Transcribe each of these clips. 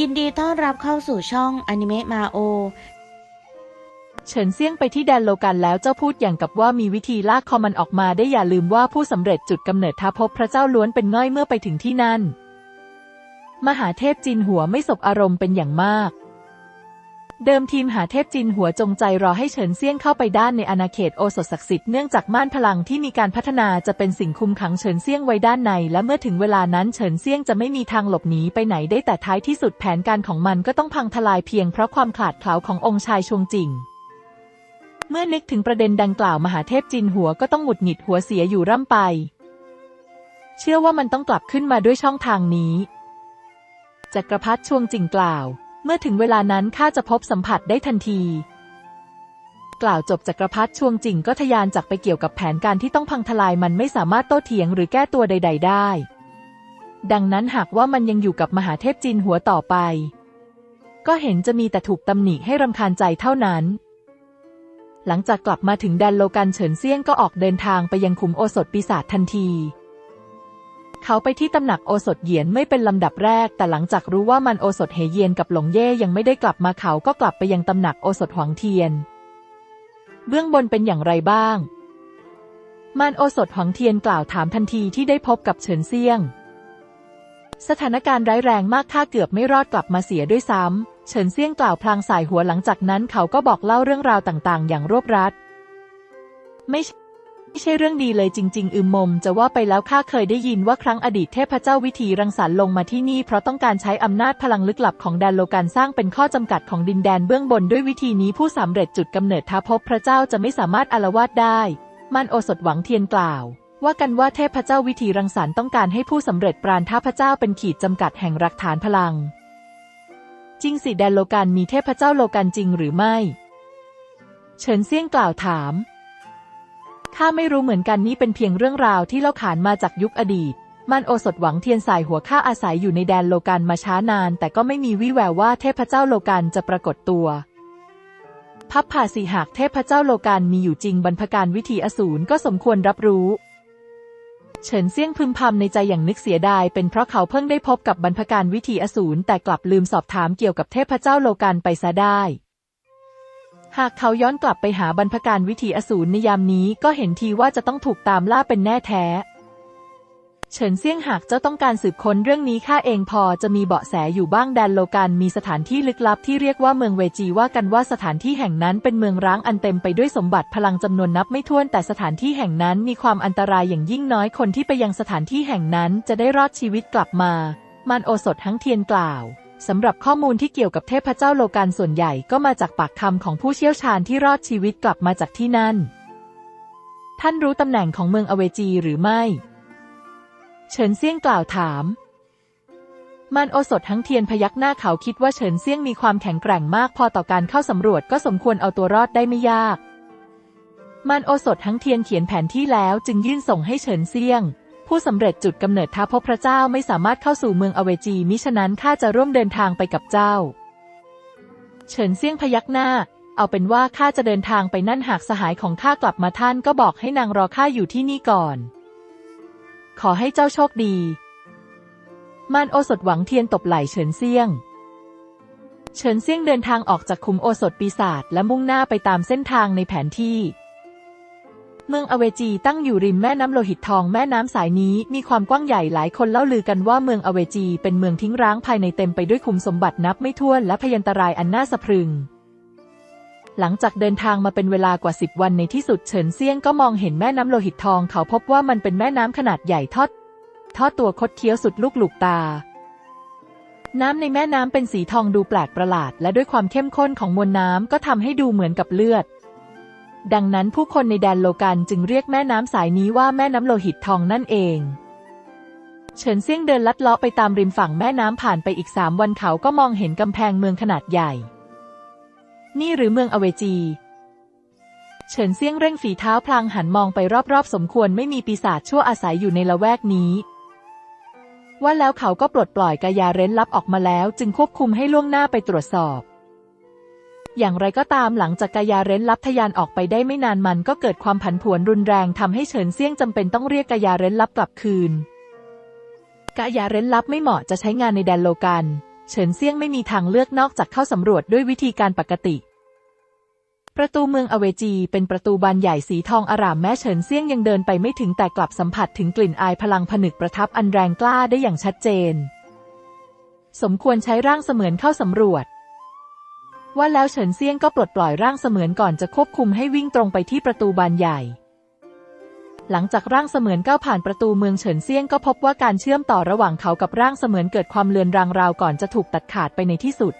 ยินดีต้อนรับเข้าสู่ช่องอนิเมะมาโอ เฉินเซี่ยงไปที่แดนโลกันแล้วเจ้าพูดอย่างกับว่ามีวิธีลากคอมันออกมาได้อย่าลืมว่าผู้สำเร็จจุดกำเนิดท้าพบพระเจ้าล้วนเป็นง่อยเมื่อไปถึงที่นั่น มหาเทพจินหัวไม่สบอารมณ์เป็นอย่างมาก เดิมทีมหาเทพจินหัวจงใจรอให้เฉินเซียงเข้าไปด้านในอาณาเขตโอสถศักดิ์สิทธิ์เนื่องจากม่านพลังที่มีการพัฒนาจะเป็นสิ่งคุมขังเฉินเซียงไว้ด้านใน และเมื่อถึงเวลานั้นเฉินเซียงจะไม่มีทางหลบหนีไปไหนได้แต่ท้ายที่สุดแผนการของมันก็ต้องพังทลายเพียงเพราะความขาดเขลาขององค์ชายชวงจิงเมื่อนึกถึงประเด็นดังกล่าวมหาเทพจินหัวก็ต้องหงุดหงิดหัวเสียอยู่ร่ำไป เชื่อว่ามันต้องกลับขึ้นมาด้วยช่องทางนี้จักรพรรดิชวงจิงกล่าว เมื่อถึงเวลานั้นข้าจะพบสัมผัสได้ทันที กล่าวจบจักรพรรดิชวงจิงก็ทะยานจากไปเกี่ยวกับแผนการที่ต้องพังทลายมันไม่สามารถโต้เถียงหรือแก้ตัวใด ๆ ได้ ดังนั้นหากว่ามันยังอยู่กับมหาเทพจินหัวต่อไป ก็เห็นจะมีแต่ถูกตำหนิให้รำคาญใจเท่านั้น หลังจากกลับมาถึงแดนโลกันเฉินเซี่ยงก็ออกเดินทางไปยังขุมโอสถปีศาจทันที เขาไปที่ตำหนักโอสถเหยียนไม่เป็นลำดับแรก แต่หลังจากรู้ว่ามันโอสถเหเยียนกับหลงเย่ยังไม่ได้กลับมาเขาก็กลับไปยังตำหนักโอสถหวังเทียน เบื้องบนเป็นอย่างไรบ้าง มันโอสถหวังเทียนกล่าวถามทันทีที่ได้พบกับเฉินเซียง สถานการณ์ร้ายแรงมากข้าเกือบไม่รอดกลับมาเสียด้วยซ้ำเฉินเซียงกล่าวพลางสายหัวหลังจากนั้นเขาก็บอกเล่าเรื่องราวต่าง ๆ อย่างรวบรัด ไม่ใช่ ไม่ใช่เรื่องดีเลยจริง ๆ อืมมม จะว่าไปแล้วข้าเคยได้ยินว่าครั้งอดีตเทพเจ้าวิธีรังสรรค์ลงมาที่นี่เพราะต้องการใช้อำนาจพลังลึกลับของแดนโลกันสร้างเป็นข้อจำกัดของดินแดนเบื้องบนด้วยวิธีนี้ผู้สำเร็จจุดกำเนิดท้าพบพระเจ้าจะไม่สามารถอาละวาดได้ มันโอสถหวังเทียนกล่าว ว่ากันว่าเทพเจ้าวิธีรังสรรค์ต้องการให้ผู้สำเร็จปราณท้าพระเจ้าเป็นขีดจำกัดแห่งรักฐานพลัง จริงสิแดนโลกันมีเทพเจ้าโลกันจริงหรือไม่ เฉินเซี่ยงกล่าวถาม ข้าไม่รู้เหมือนกันนี่เป็นเพียงเรื่องราวที่เล่าขานมาจากยุคอดีต มันโอสถหวังเทียนสายหัวข้าอาศัยอยู่ในแดนโลกันมาช้านาน แต่ก็ไม่มีวี่แววว่าเทพเจ้าโลกันจะปรากฏตัว พับผ่าสีหากเทพเจ้าโลกันมีอยู่จริงบรรพการวิถีอสูรก็สมควรรับรู้เฉินเซี่ยงพึมพำในใจอย่างนึกเสียดาย เป็นเพราะเขาเพิ่งได้พบกับบรรพการวิถีอสูรแต่กลับลืมสอบถามเกี่ยวกับเทพเจ้าโลกันไปซะได้ หากเขาย้อนกลับไปหาบรรพการวิถีอสูรในยามนี้ก็เห็นทีว่าจะต้องถูกตามล่าเป็นแน่แท้ เฉินเซี่ยงหากเจ้าต้องการสืบค้นเรื่องนี้ข้าเองพอจะมีเบาะแสอยู่บ้างแดนโลกันมีสถานที่ลึกลับที่เรียกว่าเมืองเวจีว่ากันว่าสถานที่แห่งนั้นเป็นเมืองร้างอันเต็มไปด้วยสมบัติพลังจำนวนนับไม่ถ้วนแต่สถานที่แห่งนั้นมีความอันตรายอย่างยิ่งน้อยคนที่ไปยังสถานที่แห่งนั้นจะได้รอดชีวิตกลับมา มันโอสถทั้งเทียนกล่าว สำหรับข้อมูลที่เกี่ยวกับเทพเจ้าโลกันส่วนใหญ่ก็มาจากปากคำของผู้เชี่ยวชาญที่รอดชีวิตกลับมาจากที่นั่น ท่านรู้ตำแหน่งของเมืองอเวจีหรือไม่ เฉินเซี่ยงกล่าวถาม มันโอสถทั้งเทียนพยักหน้าเขาคิดว่าเฉินเซี่ยงมีความแข็งแกร่งมากพอต่อการเข้าสำรวจก็สมควรเอาตัวรอดได้ไม่ยาก มันโอสถทั้งเทียนเขียนแผนที่แล้วจึงยื่นส่งให้เฉินเซี่ยง ผู้สำเร็จจุดกำเนิดท้าพบพระเจ้าไม่สามารถเข้าสู่เมืองอเวจี มิฉะนั้นข้าจะร่วมเดินทางไปกับเจ้า เฉินเซี่ยงพยักหน้า เอาเป็นว่าข้าจะเดินทางไปนั่นหากสหายของข้ากลับมาท่านก็บอกให้นางรอข้าอยู่ที่นี่ก่อน ขอให้เจ้าโชคดีมานโอสถหวังเทียนตบไหล่เฉินเซี่ยง เฉินเซี่ยงเดินทางออกจากคุมโอสถปีศาจและมุ่งหน้าไปตามเส้นทางในแผนที่ เมืองอเวจีตั้งอยู่ริมแม่น้ำโลหิตทองแม่น้ำสายนี้มีความกว้างใหญ่หลายคนเล่าลือกันว่าเมืองอเวจีเป็นเมืองทิ้งร้างภายในเต็มไปด้วยคุมสมบัตินับไม่ถ้วนและพยันตรายอันน่าสะพรึง หลังจากเดินทางมาเป็นเวลากว่าสิบวันในที่สุดเฉินเซียงก็มองเห็นแม่น้ำโลหิตทองเขาพบว่ามันเป็นแม่น้ำขนาดใหญ่ทอดทอดตัวคดเคี้ยวสุดลูกหลูกตาน้ำในแม่น้ำเป็นสีทองดูแปลกประหลาด และด้วยความเข้มข้นของมวลน้ำก็ทำให้ดูเหมือนกับเลือด ดังนั้นผู้คนในแดนโลกันจึงเรียกแม่น้ำสายนี้ว่าแม่น้ำโลหิตทองนั่นเอง เฉินเซี่ยงเดินลัดเลาะไปตามริมฝั่งแม่น้ำผ่านไปอีกสามวันเขาก็มองเห็นกำแพงเมืองขนาดใหญ่ นี่หรือเมืองอเวจี เฉินเซี่ยงเร่งฝีเท้าพลางหันมองไปรอบๆ สมควรไม่มีปีศาจชั่วอาศัยอยู่ในละแวกนี้ ว่าแล้วเขาก็ปลดปล่อยกายาเร้นลับออกมาแล้ว จึงควบคุมให้ล่วงหน้าไปตรวจสอบ อย่างไรก็ตามหลังจากกายาเร้นลับทะยานออกไปได้ไม่นานมันก็เกิดความผันผวนรุนแรงทำให้เฉินเซี่ยงจำเป็นต้องเรียกกายาเร้นลับกลับคืน กายาเร้นลับไม่เหมาะจะใช้งานในแดนโลกันเฉินเซี่ยงไม่มีทางเลือกนอกจากเข้าสำรวจด้วยวิธีการปกติ ประตูเมืองอเวจีเป็นประตูบานใหญ่สีทองอารามแม้เฉินเซี่ยงยังเดินไปไม่ถึงแต่กลับสัมผัสถึงกลิ่นอายพลังผนึกประทับอันแรงกล้าได้อย่างชัดเจน สมควรใช้ร่างเสมือนเข้าสำรวจ ว่าแล้วเฉินเซียงก็ปลดปล่อยร่างเสมือนก่อนจะควบคุมให้วิ่งตรงไปที่ประตูบานใหญ่ หลังจากร่างเสมือนก้าวผ่านประตูเมืองเฉินเซียงก็พบว่าการเชื่อมต่อระหว่างเขากับร่างเสมือนเกิดความเลือนรางราวก่อนจะถูกตัดขาดไปในที่สุด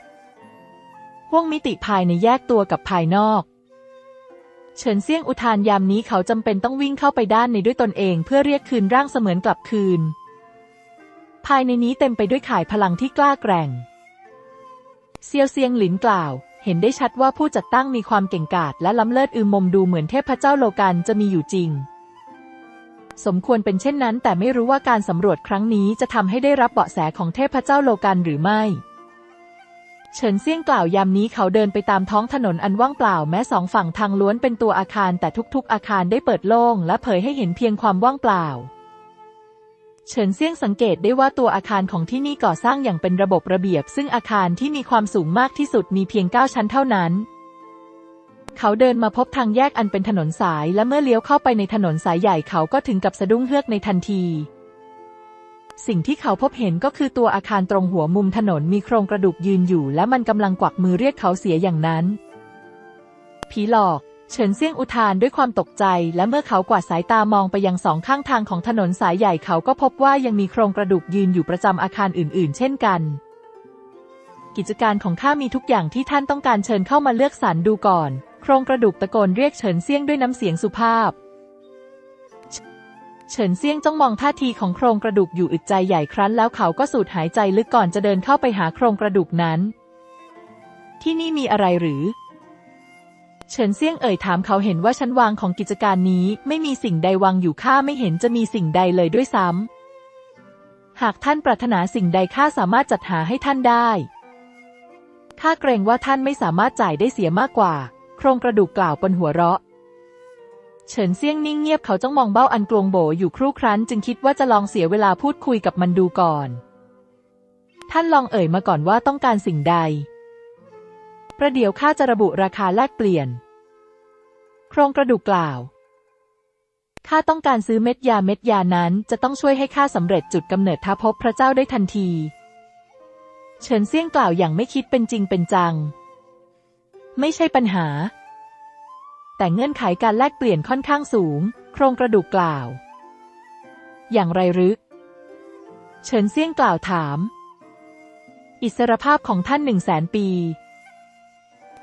ห่วงมิติภายในแยกตัวกับภายนอกเฉินเซียงอุทานยามนี้เขาจำเป็นต้องวิ่งเข้าไปด้านในด้วยตนเอง เพื่อเรียกคืนร่างเสมือนกลับคืน ภายในนี้เต็มไปด้วยข่ายพลังที่กล้าแกร่ง เซียวเซียงหลินกล่าว เห็นได้ชัดว่าผู้จัดตั้งมีความเก่งกาจและล้ำเลิศอืมมมดูเหมือนเทพเจ้าโลกันจะมีอยู่จริง สมควรเป็นเช่นนั้น แต่ไม่รู้ว่าการสำรวจครั้งนี้จะทำให้ได้รับเบาะแสของเทพเจ้าโลกันหรือไม่เฉินเซี่ยงกล่าวยามนี้เขาเดินไปตามท้องถนนอันว่างเปล่าแม้สองฝั่งทางล้วนเป็นตัวอาคารแต่ทุกๆ อาคารได้เปิดโล่งและเผยให้เห็นเพียงความว่างเปล่า เฉินเซียงสังเกตได้ว่าตัวอาคารของที่นี่ก่อสร้างอย่างเป็นระบบระเบียบ ซึ่งอาคารที่มีความสูงมากที่สุดมีเพียง 9 ชั้นเท่านั้น เขาเดินมาพบทางแยกอันเป็นถนนสาย และเมื่อเลี้ยวเข้าไปในถนนสายใหญ่เขาก็ถึงกับสะดุ้งเฮือกในทันที สิ่งที่เขาพบเห็นก็คือตัวอาคารตรงหัวมุมถนนมีโครงกระดูกยืนอยู่ และมันกำลังกวักมือเรียกเขาเสียอย่างนั้น ผีหลอก เฉินเซี่ยงอุทานด้วยความตกใจ และเมื่อเขากวาดสายตามองไปยังสองข้างทางของถนนสายใหญ่เขาก็พบว่ายังมีโครงกระดูกยืนอยู่ประจำอาคารอื่น ๆ เช่นกัน กิจการของข้ามีทุกอย่างที่ท่านต้องการเชิญเข้ามาเลือกสรรดูก่อน โครงกระดูกตะโกนเรียกเฉินเซี่ยงด้วยน้ำเสียงสุภาพ เฉินเซี่ยงจ้องมองท่าทีของโครงกระดูกอยู่อึดใจใหญ่ครั้น แล้วเขาก็สูดหายใจลึกก่อนจะเดินเข้าไปหาโครงกระดูกนั้น ที่นี่มีอะไรหรือ เฉินเซี่ยงเอ่ยถามเขาเห็นว่าชั้นวางของกิจการนี้ ไม่มีสิ่งใดวางอยู่ข้าไม่เห็นจะมีสิ่งใดเลยด้วยซ้ำ หากท่านปรารถนาสิ่งใดข้าสามารถจัดหาให้ท่านได้ ข้าเกรงว่าท่านไม่สามารถจ่ายได้เสียมากกว่า โครงกระดูกกล่าวบนหัวเราะ เฉินเซี่ยงนิ่งเงียบเขาจ้องมองเบ้าอันกลวงโบอยู่ครู่ครั้น จึงคิดว่าจะลองเสียเวลาพูดคุยกับมันดูก่อน ท่านลองเอ่ยมาก่อนว่าต้องการสิ่งใด ประเดี๋ยวข้าจะระบุราคาแลกเปลี่ยน โครงกระดูกกล่าว ข้าต้องการซื้อเม็ดยาเม็ดยานั้นจะต้องช่วยให้ข้าสำเร็จจุดกำเนิดท้าภพพระเจ้าได้ทันที เฉินเซี่ยงกล่าวอย่างไม่คิดเป็นจริงเป็นจัง ไม่ใช่ปัญหา แต่เงื่อนไขการแลกเปลี่ยนค่อนข้างสูง โครงกระดูกกล่าว อย่างไรรือเฉินเซี่ยงกล่าวถามอิสรภาพของท่านหนึ่งแสนปี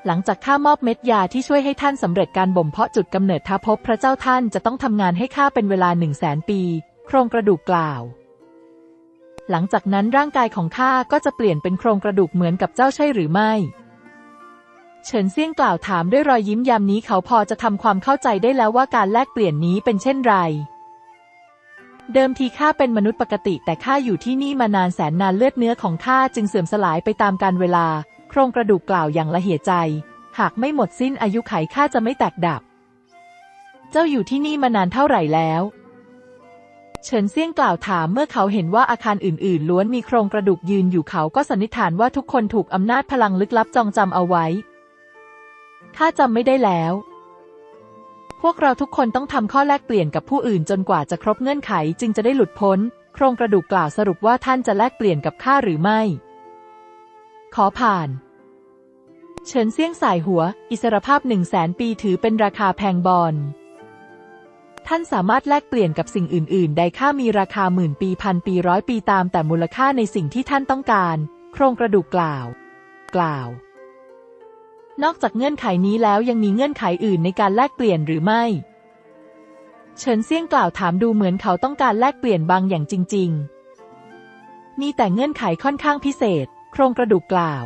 หลังจากข้ามอบเม็ดยาที่ช่วยให้ท่านสำเร็จการบ่มเพาะจุดกำเนิดท้าภพพระเจ้าท่านจะต้องทำงานให้ข้าเป็นเวลาหนึ่งแสนปี โครงกระดูกกล่าว หลังจากนั้นร่างกายของข้าก็จะเปลี่ยนเป็นโครงกระดูกเหมือนกับเจ้าใช่หรือไม่ เฉินเซี่ยงกล่าวถามด้วยรอยยิ้มยามนี้เขาพอจะทำความเข้าใจได้แล้วว่าการแลกเปลี่ยนนี้เป็นเช่นไร เดิมทีข้าเป็นมนุษย์ปกติแต่ข้าอยู่ที่นี่มานานแสนนานเลือดเนื้อของข้าจึงเสื่อมสลายไปตามกาลเวลา โครงกระดูกกล่าวอย่างละเหี่ยใจ หากไม่หมดสิ้นอายุไขข้าจะไม่แตกดับ เจ้าอยู่ที่นี่มานานเท่าไหร่แล้ว เฉินเซี่ยงกล่าวถามเมื่อเขาเห็นว่าอาคารอื่น ๆ ล้วนมีโครงกระดูกยืนอยู่เขาก็สันนิษฐานว่าทุกคนถูกอำนาจพลังลึกลับจองจำเอาไว้ข้าจำไม่ได้แล้ว พวกเราทุกคนต้องทำข้อแลกเปลี่ยนกับผู้อื่นจนกว่าจะครบเงื่อนไขจึงจะได้หลุดพ้น โครงกระดูกกล่าวสรุปว่าท่านจะแลกเปลี่ยนกับข้าหรือไม่ ขอผ่าน เฉินเซี่ยงสายหัว อิสรภาพหนึ่งแสนปีถือเป็นราคาแพงบอลท่านสามารถแลกเปลี่ยนกับสิ่งอื่นๆใดค่ามีราคาหมื่นปีพันปีร้อยปีตามแต่มูลค่าในสิ่งที่ท่านต้องการ โครงกระดูกกล่าว กล่าว นอกจากเงื่อนไขนี้แล้วยังมีเงื่อนไขอื่นในการแลกเปลี่ยนหรือไม่ เฉินเซี่ยงกล่าวถามดูเหมือนเขาต้องการแลกเปลี่ยนบางอย่างจริง ๆ มีแต่เงื่อนไขค่อนข้างพิเศษ โครงกระดูกกล่าว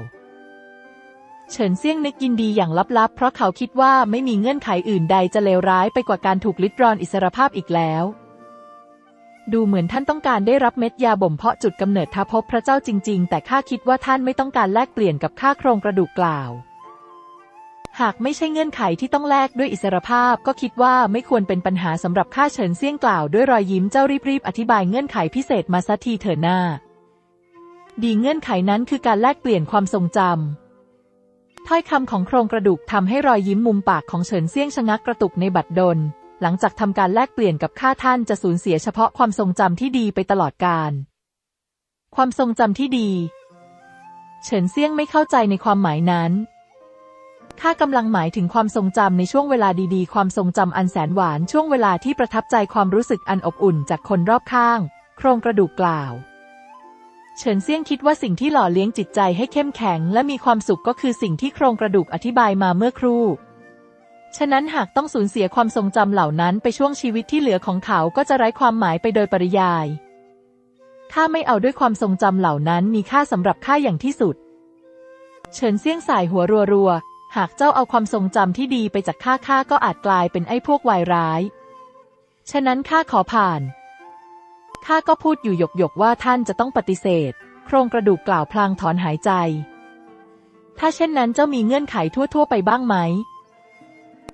เฉินเซี่ยงนึกยินดีอย่างลับๆ เพราะเขาคิดว่าไม่มีเงื่อนไขอื่นใดจะเลวร้ายไปกว่าการถูกลิดรอนอิสรภาพอีกแล้ว ดูเหมือนท่านต้องการได้รับเม็ดยาบ่มเพาะจุดกำเนิดท้าภพพระเจ้าจริง ๆ แต่ข้าคิดว่าท่านไม่ต้องการแลกเปลี่ยนกับข้าโครงกระดูกกล่าว หากไม่ใช่เงื่อนไขที่ต้องแลกด้วยอิสรภาพก็คิดว่าไม่ควรเป็นปัญหาสำหรับข้าเฉินเซี่ยงกล่าวด้วยรอยยิ้มเจ้ารีบๆอธิบายเงื่อนไขพิเศษมาสักทีเถอหน้า ดีเงื่อนไขนั้นคือการแลกเปลี่ยนความทรงจำถ้อยคำของโครงกระดูกทำให้รอยยิ้มมุมปากของเฉินเซี่ยงชะงักกระตุกในบัดดล หลังจากทำการแลกเปลี่ยนกับข้าท่านจะสูญเสียเฉพาะความทรงจำที่ดีไปตลอดกาลความทรงจำที่ดี เฉินเซี่ยงไม่เข้าใจในความหมายนั้นข้ากำลังหมายถึงความทรงจำในช่วงเวลาดีๆ ความทรงจำอันแสนหวานช่วงเวลาที่ประทับใจความรู้สึกอันอบอุ่นจากคนรอบข้าง โครงกระดูกกล่าว เฉินเซี่ยงคิดว่าสิ่งที่หล่อเลี้ยงจิตใจให้เข้มแข็ง และมีความสุขก็คือสิ่งที่โครงกระดูกอธิบายมาเมื่อครู่ ฉะนั้นหากต้องสูญเสียความทรงจำเหล่านั้นไปช่วงชีวิตที่เหลือของเขาก็จะไร้ความหมายไปโดยปริยายข้าไม่เอาด้วยความทรงจำเหล่านั้นมีค่าสำหรับข้าอย่างที่สุด เฉินเซี่ยงสายหัวรัวๆ หากเจ้าเอาความทรงจำที่ดีไปจากข้าข้าก็อาจกลายเป็นไอ้พวกวายร้าย ฉะนั้นข้าขอผ่าน ข้าก็พูดอยู่หยกหยกๆว่าท่านจะต้องปฏิเสธ โครงกระดูกกล่าวพลางถอนหายใจ ถ้าเช่นนั้นเจ้ามีเงื่อนไขทั่วๆไปบ้างไหม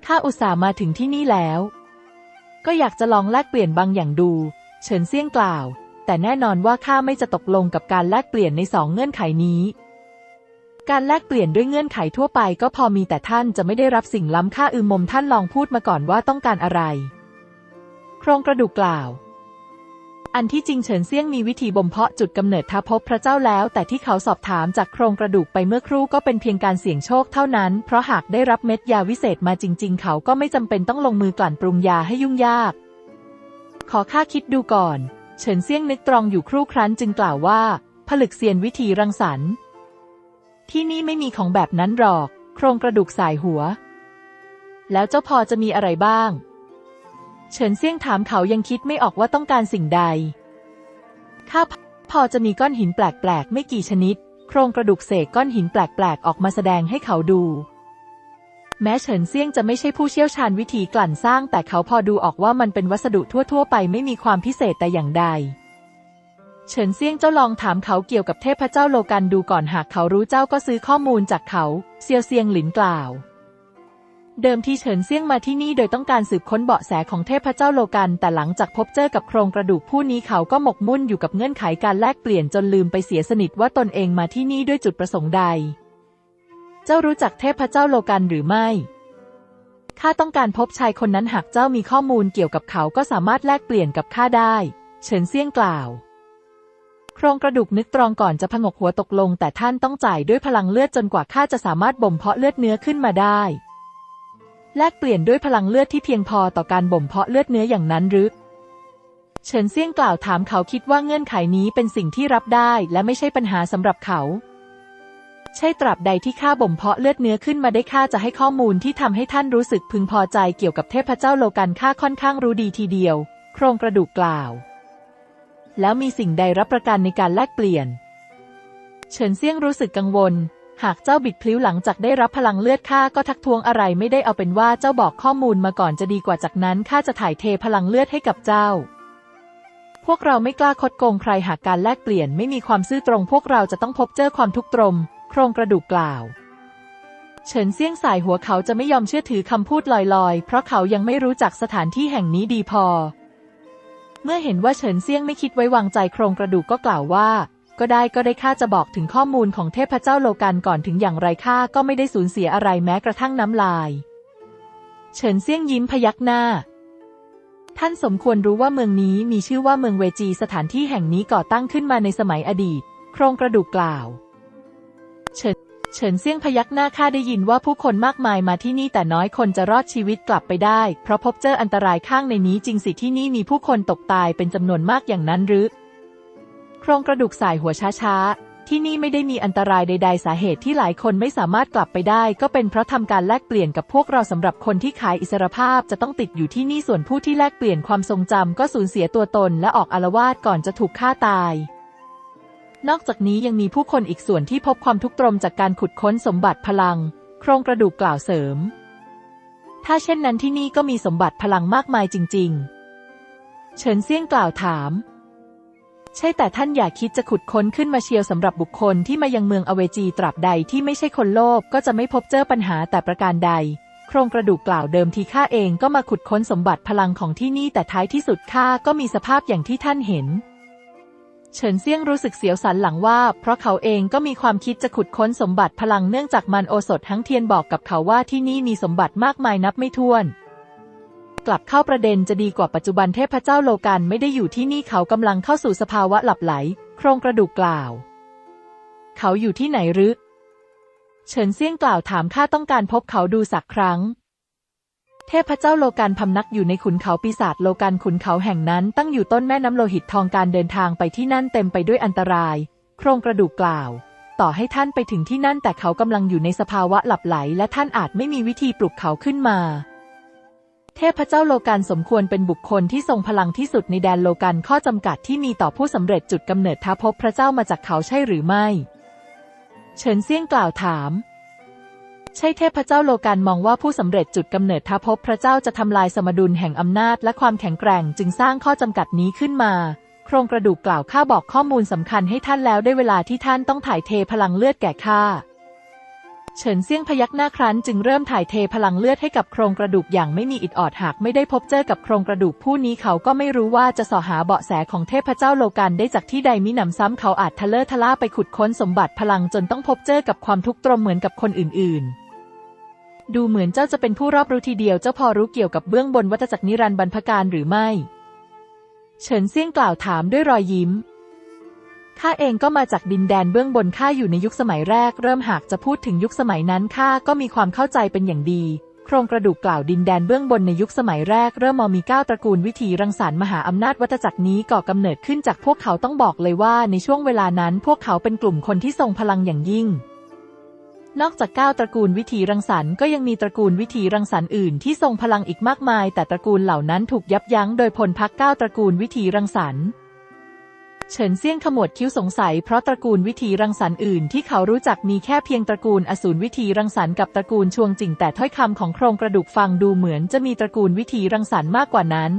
ข้าอุตส่าห์มาถึงที่นี่แล้ว ก็อยากจะลองแลกเปลี่ยนบางอย่างดู เฉินเซี่ยงกล่าว แต่แน่นอนว่าข้าไม่จะตกลงกับการแลกเปลี่ยนในสองเงื่อนไขนี้ การแลกเปลี่ยนด้วยเงื่อนไขทั่วไปก็พอมีแต่ท่านจะไม่ได้รับสิ่งล้ำค่าอืมมมท่านลองพูดมาก่อนว่าต้องการอะไร โครงกระดูกกล่าว อันที่จริงเฉินเซี่ยงมีวิธีบ่มเพาะจุดกำเนิดท้าภพพระเจ้าแล้ว แต่ที่เขาสอบถามจากโครงกระดูกไปเมื่อครู่ก็เป็นเพียงการเสี่ยงโชคเท่านั้น เพราะหากได้รับเม็ดยาวิเศษมาจริง ๆ เขาก็ไม่จำเป็นต้องลงมือกลั่นปรุงยาให้ยุ่งยาก ขอข้าคิดดูก่อน เฉินเซี่ยงนึกตรองอยู่ครู่ครั้นจึงกล่าวว่า ผลึกเซียนวิธีรังสรรค์ ที่นี่ไม่มีของแบบนั้นหรอก โครงกระดูกสายหัว แล้วเจ้าพอจะมีอะไรบ้าง เฉินเซี่ยงถามเขายังคิดไม่ออกว่าต้องการสิ่งใด ข้าพอจะมีก้อนหินแปลกๆ ไม่กี่ชนิด โครงกระดูกเสกก้อนหินแปลกๆ ออกมาแสดงให้เขาดู แม้เฉินเซี่ยงจะไม่ใช่ผู้เชี่ยวชาญวิธีกลั่นสร้าง แต่เขาพอดูออกว่ามันเป็นวัสดุทั่วๆ ไปไม่มีความพิเศษแต่อย่างใด เฉินเซี่ยงเจ้าลองถามเขาเกี่ยวกับเทพเจ้าโลกันดูก่อนหากเขารู้เจ้าก็ซื้อข้อมูลจากเขา เซียวเซียงหลินกล่าว เดิมที่เฉินเซี่ยงมาที่นี่โดยต้องการสืบค้นเบาะแสของเทพเจ้าโลกัน แต่หลังจากพบเจอกับโครงกระดูกผู้นี้เขาก็หมกมุ่นอยู่กับเงื่อนไขการแลกเปลี่ยนจนลืมไปเสียสนิทว่าตนเองมาที่นี่ด้วยจุดประสงค์ใด เจ้ารู้จักเทพเจ้าโลกันหรือไม่ ข้าต้องการพบชายคนนั้นหากเจ้ามีข้อมูลเกี่ยวกับเขาก็สามารถแลกเปลี่ยนกับข้าได้ เฉินเซี่ยงกล่าว โครงกระดูกนึกตรองก่อนจะผงกหัวตกลง แต่ท่านต้องจ่ายด้วยพลังเลือดจนกว่าข้าจะสามารถบ่มเพาะเลือดเนื้อขึ้นมาได้ แลกเปลี่ยนด้วยพลังเลือดที่เพียงพอต่อการบ่มเพาะเลือดเนื้ออย่างนั้นหรือเฉินเซี่ยงกล่าวถามเขาคิดว่าเงื่อนไขนี้เป็นสิ่งที่รับได้และไม่ใช่ปัญหาสำหรับเขา ใช่ตราบใดที่ข้าบ่มเพาะเลือดเนื้อขึ้นมาได้ข้าจะให้ข้อมูลที่ทำให้ท่านรู้สึกพึงพอใจเกี่ยวกับเทพเจ้าโลกันข้าค่อนข้างรู้ดีทีเดียว โครงกระดูกกล่าว แล้วมีสิ่งใดรับประกันในการแลกเปลี่ยน เฉินเซี่ยงรู้สึกกังวล หากเจ้าบิดพลิ้วหลังจากได้รับพลังเลือดข้าก็ทักท้วงอะไรไม่ได้เอาเป็นว่าเจ้าบอกข้อมูลมาก่อนจะดีกว่าจากนั้นข้าจะถ่ายเทพลังเลือดให้กับเจ้า พวกเราไม่กล้าคดโกงใครหากการแลกเปลี่ยนไม่มีความซื่อตรง พวกเราจะต้องพบเจอความทุกข์ตรม โครงกระดูกกล่าว เฉินเซี่ยงสายหัวเขาจะไม่ยอมเชื่อถือคำพูดลอยๆ เพราะเขายังไม่รู้จักสถานที่แห่งนี้ดีพอ เมื่อเห็นว่าเฉินเซี่ยงไม่คิดไว้วางใจโครงกระดูกก็กล่าวว่า ก็ได้ก็ได้ข้าจะบอกถึงข้อมูลของเทพเจ้าโลกันก่อนถึงอย่างไรข้าก็ไม่ได้สูญเสียอะไรแม้กระทั่งน้ำลาย เฉินเซี่ยงยิ้มพยักหน้า ท่านสมควรรู้ว่าเมืองนี้มีชื่อว่าเมืองเวจีสถานที่แห่งนี้ก่อตั้งขึ้นมาในสมัยอดีต โครงกระดูกกล่าว เฉินเฉินเซี่ยงพยักหน้าข้าได้ยินว่าผู้คนมากมายมาที่นี่แต่น้อยคนจะรอดชีวิตกลับไปได้ เพราะพบเจออันตรายข้างในนี้จริงสิที่นี่มีผู้คนตกตายเป็นจำนวนมากอย่างนั้นหรือ โครงกระดูกสายหัวช้าๆ ที่นี่ไม่ได้มีอันตรายใด ๆ สาเหตุที่หลายคนไม่สามารถกลับไปได้ ก็เป็นเพราะทำการแลกเปลี่ยนกับพวกเราสำหรับคนที่ขายอิสรภาพจะต้องติดอยู่ที่นี่ส่วนผู้ที่แลกเปลี่ยนความทรงจำก็สูญเสียตัวตนและออกอาละวาดก่อนจะถูกฆ่าตาย นอกจากนี้ยังมีผู้คนอีกส่วนที่พบความทุกข์ตรมจากการขุดค้นสมบัติพลัง โครงกระดูกกล่าวเสริม ถ้าเช่นนั้นที่นี่ก็มีสมบัติพลังมากมายจริง ๆ เฉินเซี่ยงกล่าวถาม ใช่แต่ท่านอย่าคิดจะขุดค้นขึ้นมาเชียวสำหรับบุคคลที่มายังเมืองอเวจีตราบใดที่ไม่ใช่คนโลภก็จะไม่พบเจอปัญหาแต่ประการใด โครงกระดูกกล่าวเดิมทีข้าเองก็มาขุดค้นสมบัติพลังของที่นี่แต่ท้ายที่สุดข้าก็มีสภาพอย่างที่ท่านเห็นเฉินเซี่ยงรู้สึกเสียวสันหลังว่า เพราะเขาเองก็มีความคิดจะขุดค้นสมบัติพลังเนื่องจากมันโอสถทั้งเทียนบอกกับเขาว่าที่นี่มีสมบัติมากมายนับไม่ถ้วน กลับเข้าประเด็นจะดีกว่าปัจจุบันเทพเจ้าโลกันไม่ได้อยู่ที่นี่เขากำลังเข้าสู่สภาวะหลับไหล โครงกระดูกกล่าว เขาอยู่ที่ไหนหรือ เฉินเซี่ยงกล่าวถามข้าต้องการพบเขาดูสักครั้ง เทพเจ้าโลกันพำนักอยู่ในขุนเขาปีศาจโลกันขุนเขาแห่งนั้นตั้งอยู่ต้นแม่น้ำโลหิตทองการเดินทางไปที่นั่นเต็มไปด้วยอันตราย โครงกระดูกกล่าวต่อให้ท่านไปถึงที่นั่นแต่เขากำลังอยู่ในสภาวะหลับไหล และท่านอาจไม่มีวิธีปลุกเขาขึ้นมา เทพเจ้าโลกันสมควรเป็นบุคคลที่ทรงพลังที่สุดในแดนโลกันข้อจำกัดที่มีต่อผู้สำเร็จจุดกำเนิดท้าภพพระเจ้ามาจากเขาใช่หรือไม่ เฉินเซี่ยงกล่าวถาม ใช่เทพเจ้าโลกันมองว่าผู้สำเร็จจุดกำเนิดท้าภพพระเจ้าจะทำลายสมดุลแห่งอำนาจและความแข็งแกร่งจึงสร้างข้อจำกัดนี้ขึ้นมา โครงกระดูกกล่าวข้าบอกข้อมูลสำคัญให้ท่านแล้วได้เวลาที่ท่านต้องถ่ายเทพลังเลือดแก่ข้า เฉินเซี่ยงพยักหน้าครั้นจึงเริ่มถ่ายเทพลังเลือดให้กับโครงกระดูกอย่างไม่มีอิดออดหากไม่ได้พบเจอกับโครงกระดูกผู้นี้เขาก็ไม่รู้ว่าจะสอหาเบาะแสของเทพเจ้าโลกันได้จากที่ใดมิหนำซ้ำเขาอาจทะเลอะทะล่าไปขุดค้นสมบัติพลังจนต้องพบเจอกับความทุกข์ตรมเหมือนกับคนอื่น ๆ ดูเหมือนเจ้าจะเป็นผู้รอบรู้ทีเดียวเจ้าพอรู้เกี่ยวกับเบื้องบนวัฏจักรนิรันดร์บรรพการหรือไม่ เฉินเซี่ยงกล่าวถามด้วยรอยยิ้ม ข้าเองก็มาจากดินแดนเบื้องบนข้าอยู่ในยุคสมัยแรก เริ่มหากจะพูดถึงยุคสมัยนั้นข้าก็มีความเข้าใจเป็นอย่างดี โครงกระดูกกล่าวดินแดนเบื้องบนในยุคสมัยแรก เริ่มมอมีเก้าตระกูลวิถีรังสรรค์มหาอำนาจวัฏจักรนี้ก่อกำเนิดขึ้นจากพวกเขาต้องบอกเลยว่าในช่วงเวลานั้น พวกเขาเป็นกลุ่มคนที่ทรงพลังอย่างยิ่งนอกจากเก้าตระกูลวิถีรังสรรค์ก็ยังมีตระกูลวิถีรังสรรค์อื่นที่ทรงพลังอีกมากมาย แต่ตระกูลเหล่านั้นถูกยับยั้งโดยพลพรรคเก้าตระกูลวิถีรังสรรค์ เฉินเซี่ยงขมวดคิ้วสงสัยเพราะตระกูลวิถีรังสรรค์อื่นที่เขารู้จักมีแค่เพียงตระกูลอสูรวิถีรังสรรค์กับตระกูลชวงจิงแต่ถ้อยคำของโครงกระดูกฟังดูเหมือนจะมีตระกูลวิถีรังสรรค์มากกว่านั้น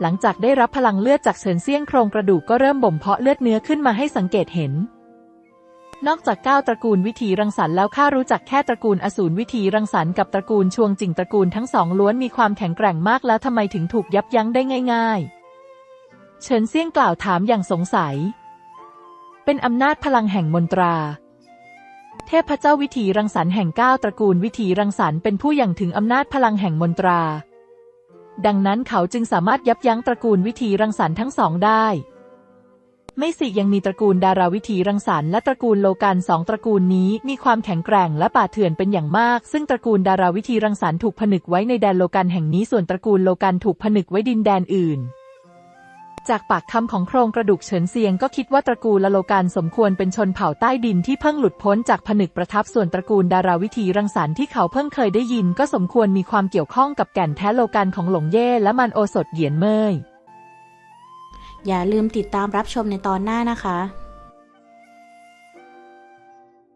หลังจากได้รับพลังเลือดจากเฉินเซี่ยงโครงกระดูกก็เริ่มบ่มเพาะเลือดเนื้อขึ้นมาให้สังเกตเห็น นอกจากก้าตระกูลวิถีรังสรรค์แล้วข้ารู้จักแค่ตระกูลอสูรวิถีรังสรรค์กับตระกูลชวงจิงตระกูลทั้งสองล้วนมีความแข็งแกร่งมากแล้วทำไมถึงถูกยับยั้งได้ง่าย ๆ เฉินเซี่ยงกล่าวถามอย่างสงสัย เป็นอำนาจพลังแห่งมนตรา เทพเจ้าวิถีรังสรรค์แห่งเก้าตระกูลวิถีรังสรรค์เป็นผู้อย่างถึงอำนาจพลังแห่งมนตรา ดังนั้นเขาจึงสามารถยับยั้งตระกูลวิถีรังสรรค์ทั้งสองได้ ไม่สิยังมีตระกูลดาราวิถีรังสรรค์และตระกูลโลกันสองตระกูลนี้มีความแข็งแกร่งและป่าเถื่อนเป็นอย่างมาก ซึ่งตระกูลดาราวิถีรังสรรค์ถูกผนึกไว้ในแดนโลกันแห่งนี้ส่วนตระกูลโลกันถูกผนึกไว้ดินแดนอื่น จากปากคำของโครงกระดูกเฉินเซียงก็คิดว่าตระกูลละโลการสมควรเป็นชนเผ่าใต้ดินที่เพิ่งหลุดพ้นจากผนึกประทับส่วนตระกูลดาราวิธีรังสรรค์ที่เขาเพิ่งเคยได้ยินก็สมควรมีความเกี่ยวข้องกับแก่นแท้โลการของหลงเย่และมันโอสถเหยียนเมยอย่าลืมติดตามรับชมในตอนหน้านะคะ